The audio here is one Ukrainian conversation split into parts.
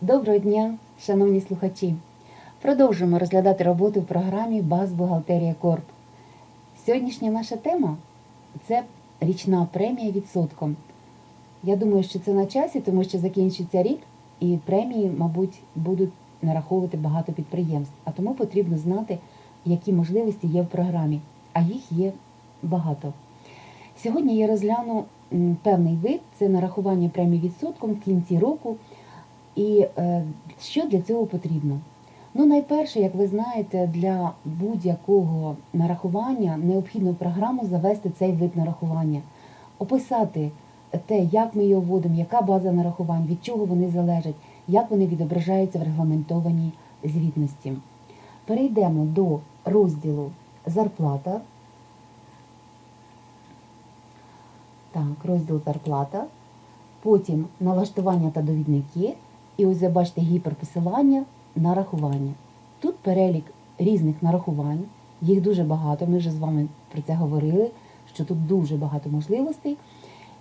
Доброго дня, шановні слухачі! Продовжуємо розглядати роботу в програмі Баз Бухгалтерія Корп. Сьогоднішня наша тема це річна премія відсотком. Я думаю, що це на часі, тому що закінчиться рік, і премії, мабуть, будуть нараховувати багато підприємств. А тому потрібно знати, які можливості є в програмі, а їх є багато. Сьогодні я розгляну певний вид це нарахування премії відсотком в кінці року. І е, що для цього потрібно? Ну, найперше, як ви знаєте, для будь-якого нарахування необхідно програму завести цей вид нарахування, описати те, як ми його вводимо, яка база нарахувань, від чого вони залежать, як вони відображаються в регламентованій звітності. Перейдемо до розділу зарплата. Так, розділ зарплата. Потім налаштування та довідники. І ось бачите гіперпосилання нарахування. Тут перелік різних нарахувань, їх дуже багато. Ми вже з вами про це говорили, що тут дуже багато можливостей.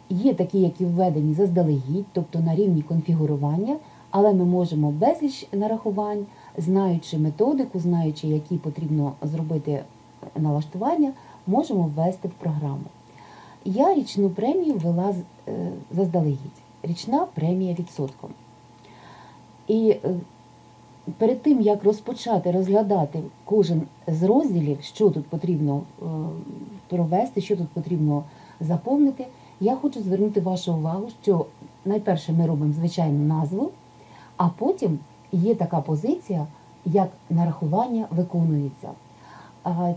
Є такі, які введені заздалегідь, тобто на рівні конфігурування, але ми можемо безліч нарахувань, знаючи методику, знаючи, які потрібно зробити налаштування, можемо ввести в програму. Я річну премію ввела е, заздалегідь. Річна премія відсотком. І е, перед тим, як розпочати розглядати кожен з розділів, що тут потрібно е, провести, що тут потрібно заповнити, я хочу звернути вашу увагу, що найперше ми робимо звичайну назву, а потім є така позиція, як нарахування виконується.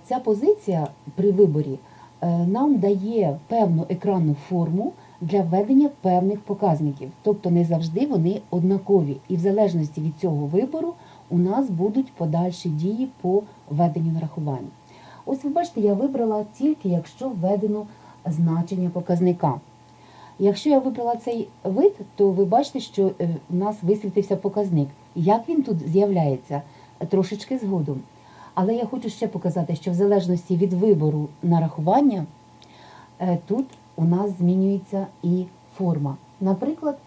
Ця позиція при виборі е, нам дає певну екранну форму для введення певних показників. Тобто не завжди вони однакові. І в залежності від цього вибору у нас будуть подальші дії по введенню нарахування. Ось ви бачите, я вибрала тільки якщо введено значення показника. Якщо я вибрала цей вид, то ви бачите, що е, у нас висвітився показник. Як він тут з'являється? Трошечки згодом. Але я хочу ще показати, що в залежності від вибору нарахування е, тут у нас змінюється і форма. Наприклад,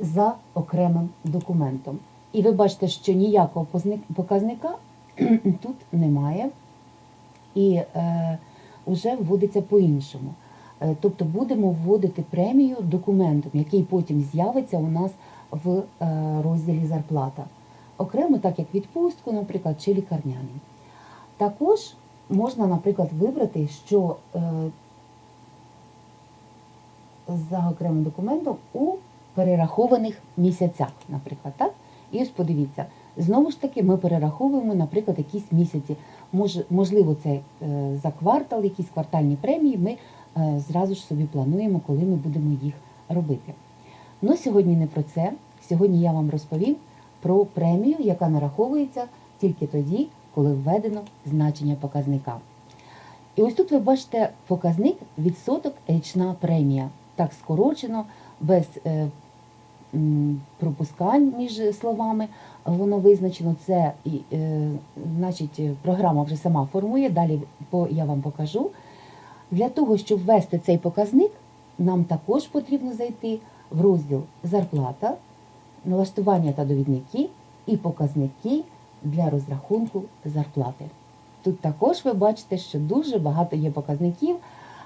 за окремим документом. І ви бачите, що ніякого показника тут немає. І е, вже вводиться по-іншому. Е, Тобто будемо вводити премію документом, який потім з'явиться у нас в е, розділі зарплата. Окремо, так як відпустку, наприклад, чи лікарняний. Також можна, наприклад, вибрати, що е, за окремим документом у перерахованих місяцях, наприклад, так? І ось подивіться, знову ж таки, ми перераховуємо, наприклад, якісь місяці. Мож, можливо, це е, за квартал, якісь квартальні премії. Ми е, зразу ж собі плануємо, коли ми будемо їх робити. Ну, сьогодні не про це. Сьогодні я вам розповім про премію, яка нараховується тільки тоді, коли введено значення показника. І ось тут ви бачите показник відсоток річна премія. Так скорочено, без е, пропускань між словами. Воно визначено це, і, е, значить, програма вже сама формує. Далі я вам покажу. Для того, щоб ввести цей показник, нам також потрібно зайти в розділ зарплата, налаштування та довідники і показники для розрахунку зарплати. Тут також ви бачите, що дуже багато є показників.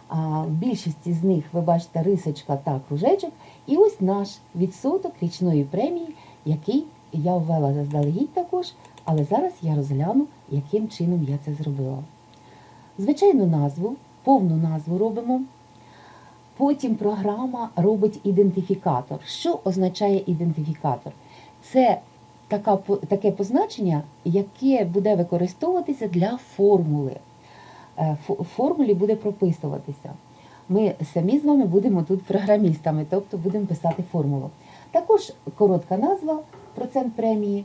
А більшості з них ви бачите рисочка та кружечок. І ось наш відсоток річної премії, який я ввела заздалегідь також, але зараз я розгляну, яким чином я це зробила. Звичайну назву, повну назву робимо. Потім програма робить ідентифікатор. Що означає ідентифікатор? Це така, таке позначення, яке буде використовуватися для формули. Е, формулі буде прописуватися. Ми самі з вами будемо тут програмістами, тобто будемо писати формулу. Також коротка назва процент премії.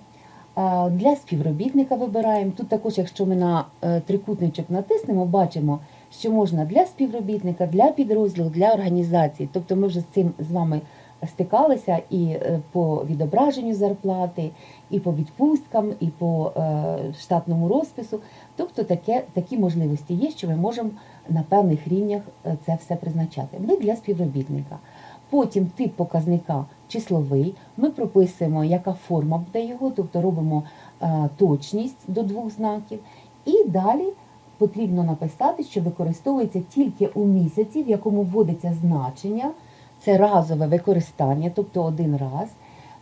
Е, Для співробітника вибираємо. Тут також, якщо ми на е, трикутничок натиснемо, бачимо, що можна для співробітника, для підрозділу, для організації. Тобто ми вже з цим з вами стикалися і е, по відображенню зарплати, і по відпусткам, і по е, штатному розпису. Тобто таке, такі можливості є, що ми можемо на певних рівнях е, це все призначати. Ми для співробітника. Потім тип показника числовий, ми прописуємо, яка форма буде його, тобто робимо точність до двох знаків. І далі потрібно написати, що використовується тільки у місяці, в якому вводиться значення, це разове використання, тобто один раз.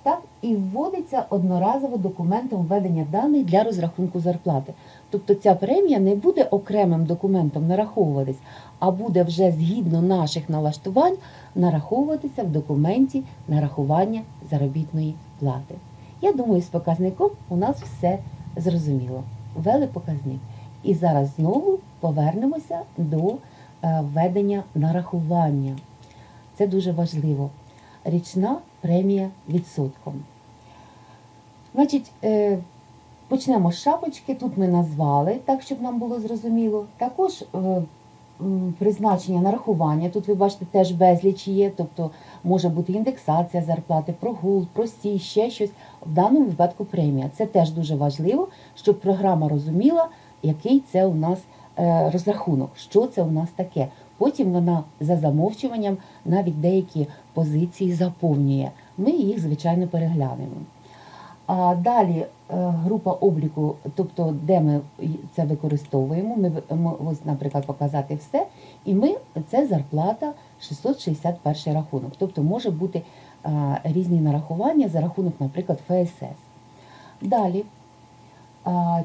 Так, і вводиться одноразово документом введення даних для розрахунку зарплати. Тобто ця премія не буде окремим документом нараховуватись, а буде вже згідно наших налаштувань нараховуватися в документі нарахування заробітної плати. Я думаю, з показником у нас все зрозуміло. Ввели показник. І зараз знову повернемося до е, введення нарахування. Це дуже важливо. Річна премія відсотком. Значить, е, почнемо з шапочки. Тут ми назвали, так, щоб нам було зрозуміло. Також е, призначення нарахування. Тут ви бачите теж безліч є, тобто може бути індексація зарплати, прогул, простій, ще щось. В даному випадку премія. Це теж дуже важливо, щоб програма розуміла, який це у нас е, розрахунок, що це у нас таке. Потім вона за замовчуванням навіть деякі позиції заповнює. Ми їх, звичайно, переглянемо. А далі е, група обліку, тобто де ми це використовуємо. Ми, наприклад, показати все. І ми це зарплата 661 рахунок. Тобто може бути різні нарахування за рахунок, наприклад, ФСС. Далі.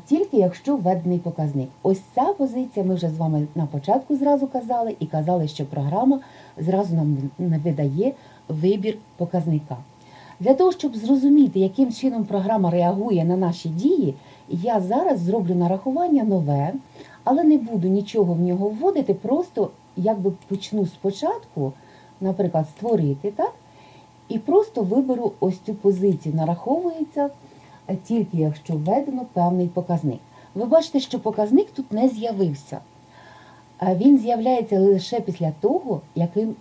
Тільки якщо введений показник. Ось ця позиція ми вже з вами на початку зразу казали і казали, що програма зразу нам видає вибір показника. Для того, щоб зрозуміти, яким чином програма реагує на наші дії, я зараз зроблю нарахування нове, але не буду нічого в нього вводити, просто якби почну спочатку, наприклад, створити, так? І просто виберу ось цю позицію. Нараховується тільки якщо введено певний показник. Ви бачите, що показник тут не з'явився. Він з'являється лише після того,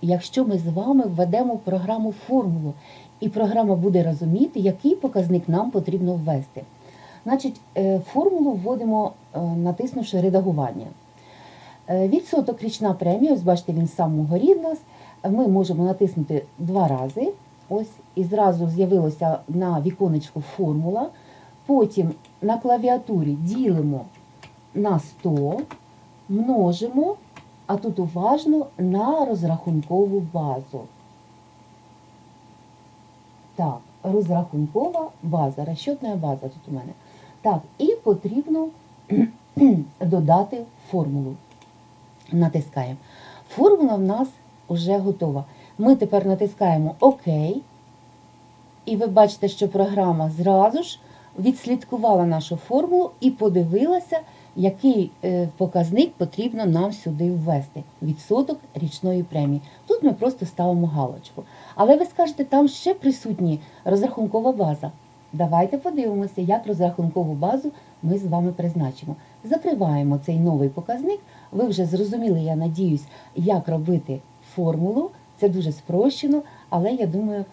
якщо ми з вами введемо в програму формулу, і програма буде розуміти, який показник нам потрібно ввести. Значить, е, формулу вводимо, е, натиснувши редагування. Е, Відсоток річна премія, ось бачите, він з самого в нас. Ми можемо натиснути два рази. Ось, і зразу з'явилося на віконечку формула. Потім на клавіатурі ділимо на 100, множимо, а тут уважно на розрахункову базу. Так, розрахункова база, розчетна база тут у мене. Так, і потрібно додати формулу. Натискаємо. Формула в нас вже готова. Ми тепер натискаємо ОК. І ви бачите, що програма зразу ж відслідкувала нашу формулу і подивилася, який е, показник потрібно нам сюди ввести. Відсоток річної премії. Тут ми просто ставимо галочку. Але ви скажете, там ще присутні розрахункова база. Давайте подивимося, як розрахункову базу ми з вами призначимо. Закриваємо цей новий показник. Ви вже зрозуміли, я надіюсь, як робити формулу. Це дуже спрощено, але я думаю,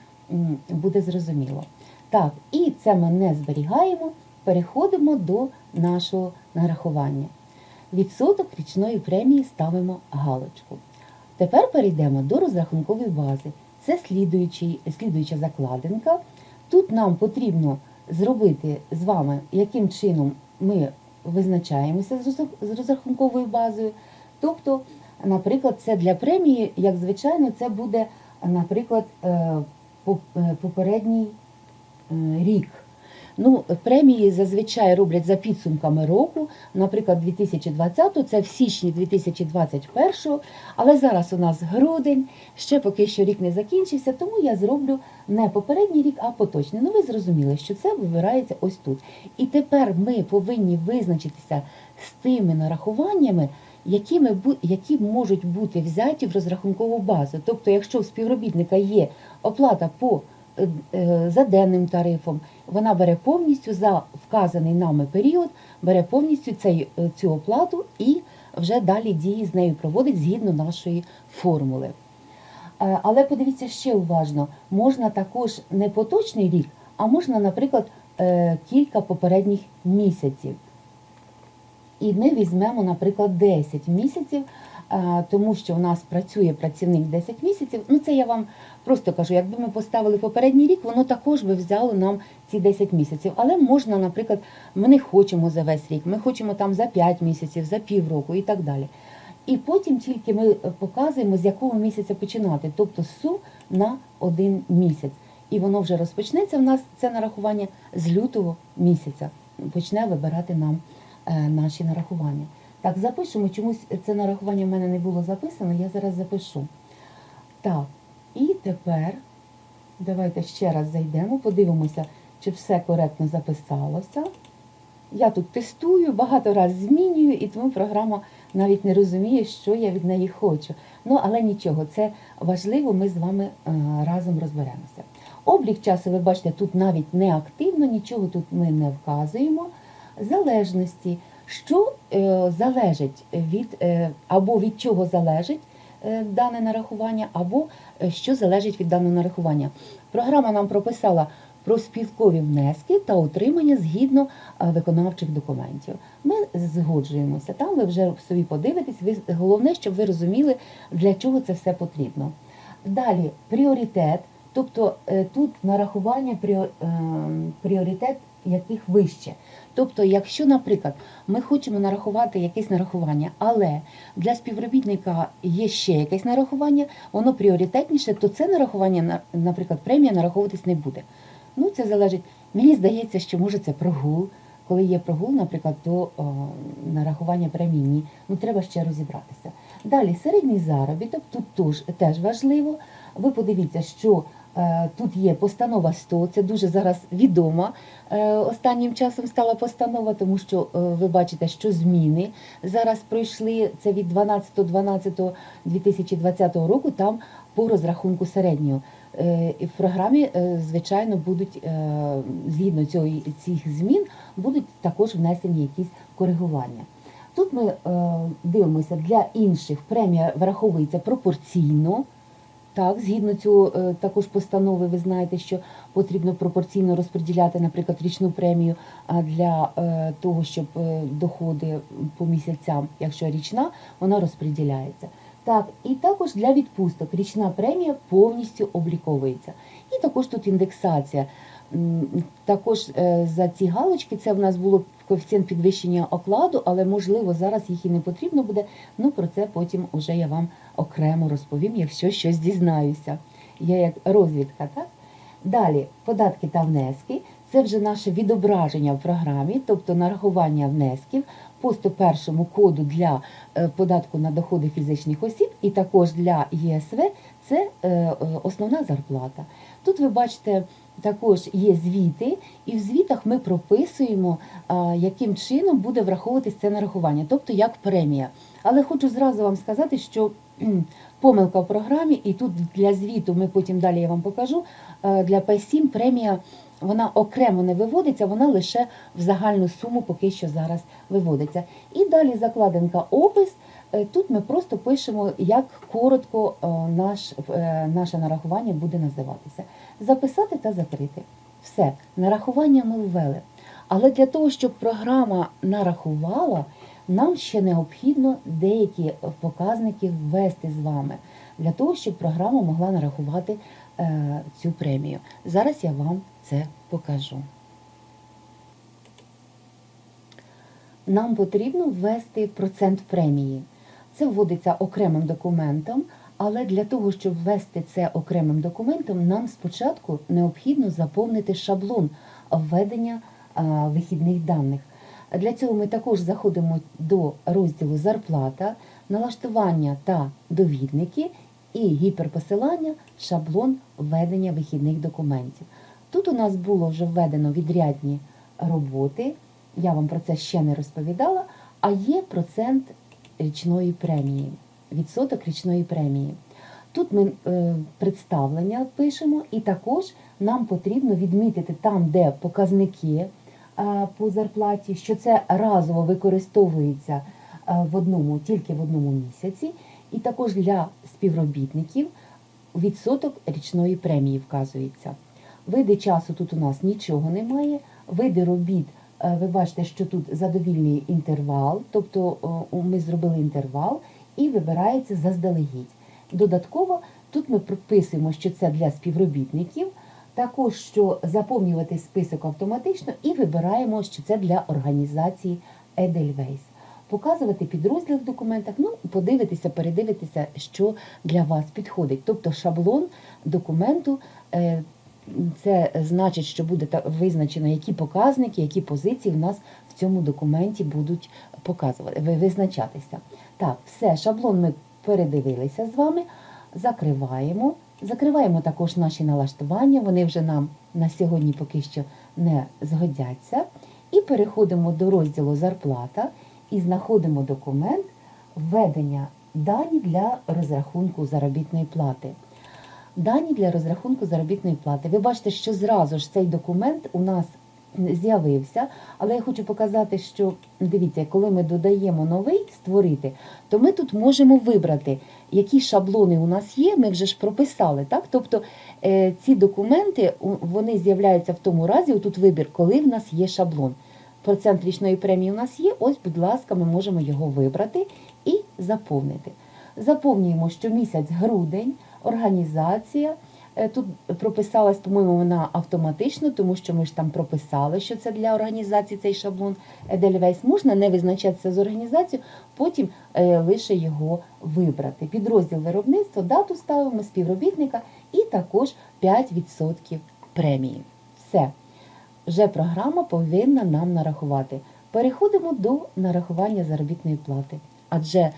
буде зрозуміло. Так, і це ми не зберігаємо, переходимо до нашого нарахування. Відсоток річної премії ставимо галочку. Тепер перейдемо до розрахункової бази. Це слідуюча закладинка. Тут нам потрібно зробити з вами, яким чином ми визначаємося з розрахунковою базою. Тобто, наприклад, це для премії, як звичайно, це буде, наприклад, е, е, попередній е, рік. Ну, премії зазвичай роблять за підсумками року, наприклад, 2020, це в січні 2021, але зараз у нас грудень, ще поки що рік не закінчився, тому я зроблю не попередній рік, а поточний. Ну, ви зрозуміли, що це вибирається ось тут. І тепер ми повинні визначитися з тими нарахуваннями, які, ми, які можуть бути взяті в розрахункову базу. Тобто, якщо у співробітника є оплата по е, е, за денним тарифом, вона бере повністю за вказаний нами період, бере повністю цей, е, цю оплату і вже далі дії з нею проводить згідно нашої формули. Але подивіться ще уважно, можна також не поточний рік, а можна, наприклад, кілька попередніх місяців. І ми візьмемо, наприклад, 10 місяців, е, тому що у нас працює працівник 10 місяців. Ну це я вам просто кажу, якби ми поставили попередній рік, воно також би взяло нам ці 10 місяців. Але можна, наприклад, ми не хочемо за весь рік, ми хочемо там за 5 місяців, за півроку і так далі. І потім тільки ми показуємо, з якого місяця починати, тобто су на один місяць. І воно вже розпочнеться в нас це нарахування з лютого місяця. Почне вибирати нам е, наші нарахування. Так, запишемо. Чомусь це нарахування в мене не було записано, я зараз запишу. Так, і тепер давайте ще раз зайдемо, подивимося, чи все коректно записалося. Я тут тестую, багато разів змінюю, і тому програма навіть не розуміє, що я від неї хочу. Ну, але нічого, це важливо, ми з вами е, разом розберемося. Облік часу, ви бачите, тут навіть не активно, нічого тут ми не вказуємо. Залежності, що е, залежить від е, або від чого залежить е, дане нарахування, або що залежить від даного нарахування. Програма нам прописала про спілкові внески та отримання згідно виконавчих документів. Ми згоджуємося. Там ви вже собі подивитесь. Ви головне, щоб ви розуміли, для чого це все потрібно. Далі пріоритет, тобто тут нарахування е, пріоритет яких вище. Тобто, якщо, наприклад, ми хочемо нарахувати якесь нарахування, але для співробітника є ще якесь нарахування, воно пріоритетніше, то це нарахування, на- наприклад, премія нараховуватись не буде. Ну, це залежить. Мені здається, що може це прогул. Коли є прогул, наприклад, то о, нарахування премії ні. Ну треба ще розібратися. Далі середній заробіток, тут теж, важливо. Ви подивіться, що тут є постанова 100, це дуже зараз відома. Е, останнім часом стала постанова, тому що е, ви бачите, що зміни зараз пройшли. Це від 12.12.2020 року. Там по розрахунку середнього. Е, в програмі, е, звичайно, будуть е, згідно цього, цих змін будуть також внесені якісь коригування. Тут ми е, дивимося, для інших премія враховується пропорційно. Так, згідно цього е, також постанови, ви знаєте, що потрібно пропорційно розподіляти, наприклад, річну премію для е, того, щоб е, доходи по місяцям, якщо річна, вона розподіляється. Так, і також для відпусток річна премія повністю обліковується. І також тут індексація. Також е, за ці галочки це в нас було коефіцієнт підвищення окладу, але можливо зараз їх і не потрібно буде. Ну про це потім уже я вам окремо розповім, якщо щось дізнаюся. Я як розвідка, так? Далі податки та внески. Це вже наше відображення в програмі, тобто нарахування внесків по 101 коду для е, податку на доходи фізичних осіб і також для ЄСВ це е, основна зарплата. Тут ви бачите, також є звіти, і в звітах ми прописуємо, яким чином буде враховуватись це нарахування, тобто як премія. Але хочу зразу вам сказати, що помилка в програмі, і тут для звіту ми потім далі я вам покажу. Для P7 премія вона окремо не виводиться, вона лише в загальну суму поки що зараз виводиться. І далі закладинка опис. Е, Тут ми просто пишемо, як коротко е, наш, е, наше нарахування буде називатися. Записати та закрити. Все, нарахування ми ввели. Але для того, щоб програма нарахувала, нам ще необхідно деякі показники ввести з вами, для того, щоб програма могла нарахувати е, цю премію. Зараз я вам це покажу. Нам потрібно ввести процент премії. Це вводиться окремим документом, але для того, щоб ввести це окремим документом, нам спочатку необхідно заповнити шаблон введення вихідних даних. Для цього ми також заходимо до розділу Зарплата, налаштування та довідники і гіперпосилання шаблон введення вихідних документів. Тут у нас було вже введено відрядні роботи. Я вам про це ще не розповідала, а є процент річної премії, відсоток річної премії. Тут ми е, представлення пишемо, і також нам потрібно відмітити там, де показники е, по зарплаті, що це разово використовується е, в одному, тільки в одному місяці, і також для співробітників відсоток річної премії вказується. Види часу тут у нас нічого немає. Види робіт, ви бачите, що тут задовільний інтервал, тобто ми зробили інтервал, і вибирається заздалегідь. Додатково тут ми прописуємо, що це для співробітників, також що заповнювати список автоматично, і вибираємо, що це для організації Edelweiss. Показувати підрозділ в документах, ну, подивитися, передивитися, що для вас підходить. Тобто шаблон документу. е, Це значить, що буде визначено, які показники, які позиції в нас в цьому документі будуть показувати, визначатися. Так, все, шаблон ми передивилися з вами, закриваємо. Закриваємо також наші налаштування, вони вже нам на сьогодні поки що не згодяться. І переходимо до розділу Зарплата і знаходимо документ введення дані для розрахунку заробітної плати. Дані для розрахунку заробітної плати. Ви бачите, що зразу ж цей документ у нас з'явився, але я хочу показати, що дивіться, коли ми додаємо новий створити, то ми тут можемо вибрати, які шаблони у нас є. Ми вже ж прописали. Так? Тобто е, ці документи вони з'являються в тому разі, тут вибір, коли в нас є шаблон. Процент річної премії у нас є. Ось, будь ласка, ми можемо його вибрати і заповнити. Заповнюємо щомісяць грудень, організація. Е, Тут прописалась, по-моєму, вона автоматично, тому що ми ж там прописали, що це для організації цей шаблон Edelweiss. Можна не визначатися з організацією, потім е, лише його вибрати. Підрозділ виробництва, дату ставимо, співробітника і також 5% премії. Все. Вже програма повинна нам нарахувати. Переходимо до нарахування заробітної плати. Адже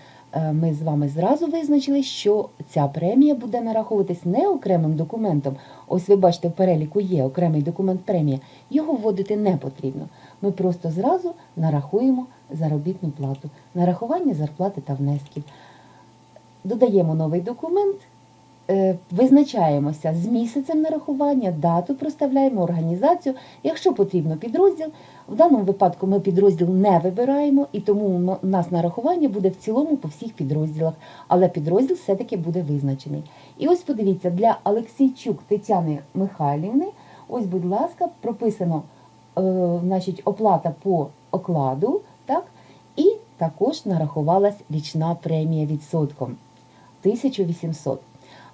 ми з вами зразу визначили, що ця премія буде нараховуватись не окремим документом. Ось ви бачите, в переліку є окремий документ премія. Його вводити не потрібно. Ми просто зразу нарахуємо заробітну плату, нарахування зарплати та внесків. Додаємо новий документ, е, визначаємося з місяцем нарахування, дату проставляємо, організацію. Якщо потрібно підрозділ, в даному випадку ми підрозділ не вибираємо, і тому у нас нарахування буде в цілому по всіх підрозділах, але підрозділ все-таки буде визначений. І ось подивіться, для Олексійчук Тетяни Михайлівни, ось, будь ласка, прописано е, значить, оплата по окладу, так, і також нарахувалась річна премія відсотком 1800.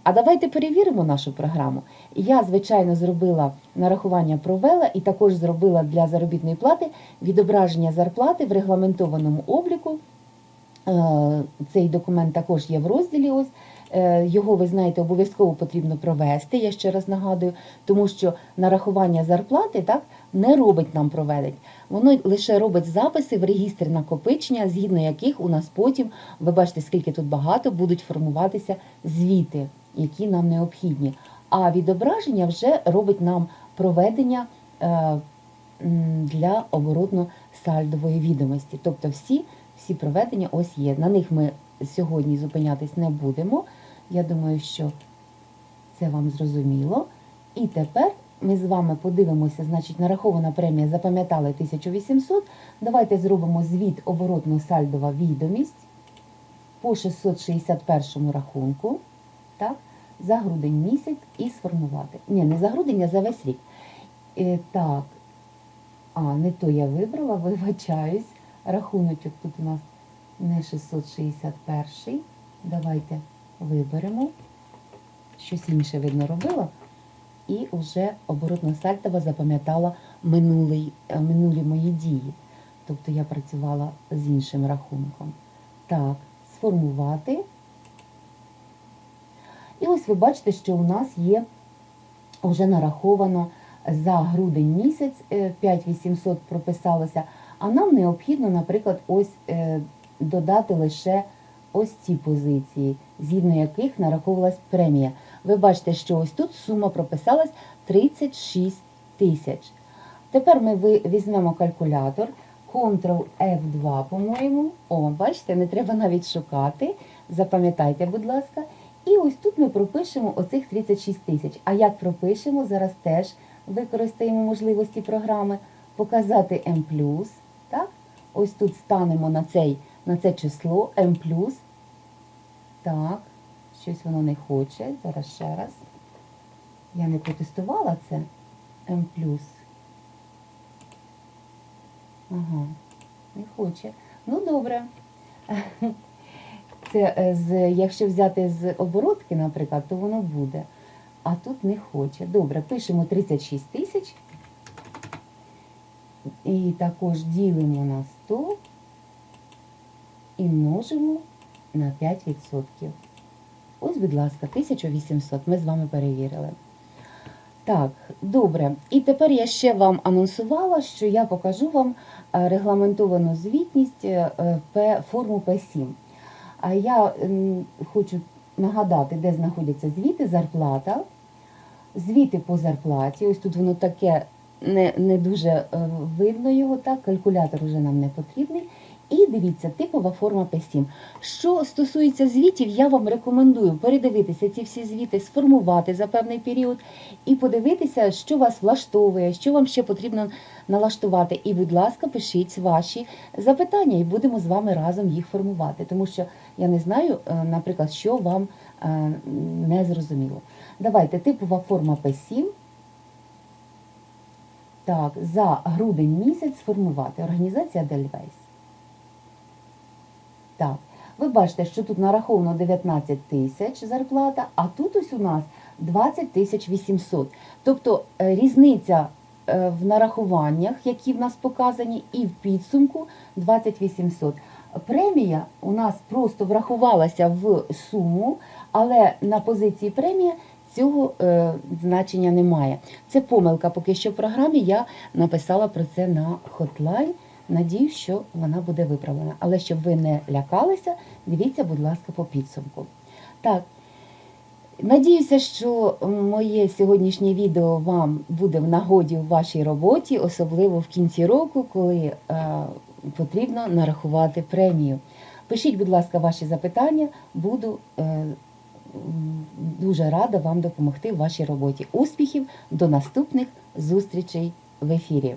А давайте перевіримо нашу програму. Я, звичайно, зробила нарахування провела і також зробила для заробітної плати відображення зарплати в регламентованому обліку. Е, Цей документ також є в розділі. Ось Е, його, ви знаєте, обов'язково потрібно провести. Я ще раз нагадую, тому що нарахування зарплати так не робить нам проведень. Воно лише робить записи в регістр накопичення, згідно яких у нас потім, ви бачите, скільки тут багато, будуть формуватися звіти, які нам необхідні. А відображення вже робить нам проведення е, для оборотно-сальдової відомості. Тобто всі, всі проведення ось є. На них ми сьогодні зупинятись не будемо. Я думаю, що це вам зрозуміло. І тепер ми з вами подивимося, значить, нарахована премія запам'ятали 1800. Давайте зробимо звіт оборотно-сальдова відомість по 661 рахунку. Так? За грудень місяць і сформувати. Ні, не за грудень, а за весь рік. Е, так, а, не то я вибрала, вибачаюсь. Рахуночок тут у нас не 661. Давайте виберемо. Щось інше видно робила. І вже оборотна сальтова запам'ятала минулий, е, минулі мої дії. Тобто я працювала з іншим рахунком. Так, сформувати. І ось ви бачите, що у нас є вже нараховано за грудень місяць е, 5800 прописалося, а нам необхідно, наприклад, ось е, додати лише ось ці позиції, згідно яких нараховувалась премія. Ви бачите, що ось тут сума прописалась 36 тисяч. Тепер ми візьмемо калькулятор, Ctrl F2, по-моєму. О, бачите, не треба навіть шукати. Запам'ятайте, будь ласка. І ось тут ми пропишемо оцих 36 тисяч. А як пропишемо, зараз теж використаємо можливості програми. Показати M+, так? Ось тут станемо на, цей, на це число M+. Так, щось воно не хоче. Зараз ще раз. Я не протестувала це. M+. Ага, не хоче. Ну, добре. Це е, з, якщо взяти з оборотки, наприклад, то воно буде. А тут не хоче. Добре, пишемо 36 тисяч. І також ділимо на 100 і множимо на 5%. Ось, будь ласка, 1800. Ми з вами перевірили. Так, добре. І тепер я ще вам анонсувала, що я покажу вам е, регламентовану звітність е, форму П7. А я хочу нагадати, де знаходяться звіти, зарплата, звіти по зарплаті. Ось тут воно таке не, не дуже е, видно його, так, калькулятор вже нам не потрібний. І дивіться, типова форма П7. Що стосується звітів, я вам рекомендую передивитися ці всі звіти, сформувати за певний період і подивитися, що вас влаштовує, що вам ще потрібно налаштувати. І, будь ласка, пишіть ваші запитання, і будемо з вами разом їх формувати. Тому що я не знаю, е, наприклад, що вам е, не зрозуміло. Давайте типова форма П7. Так, за грудень місяць сформувати. Організація Дельвейс. Так, ви бачите, що тут нараховано 19 тисяч зарплата, а тут ось у нас 20 тисяч 800. Тобто е, різниця е, в нарахуваннях, які в нас показані, і в підсумку 20 800. Премія у нас просто врахувалася в суму, але на позиції премія цього е, значення немає. Це помилка поки що в програмі. Я написала про це на Hotline. Надію, що вона буде виправлена. Але щоб ви не лякалися, дивіться, будь ласка, по підсумку. Так, надіюся, що моє сьогоднішнє відео вам буде в нагоді в вашій роботі, особливо в кінці року, коли е, потрібно нарахувати премію. Пишіть, будь ласка, ваші запитання, буду е, дуже рада вам допомогти в вашій роботі. Успіхів! До наступних зустрічей в ефірі!